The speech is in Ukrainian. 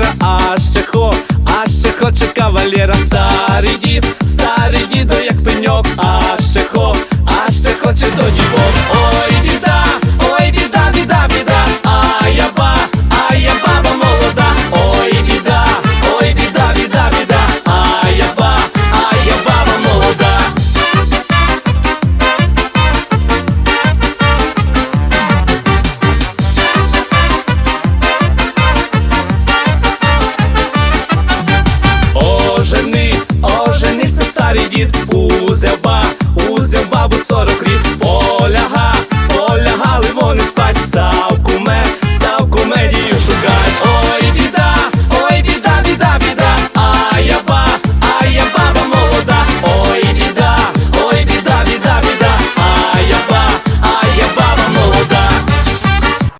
кавалера, а ще хо, а ще хоче кавалера, старий дід, старий дідо, як пеньок, а ще хо, а ще хоче до дівок. Ой rabo só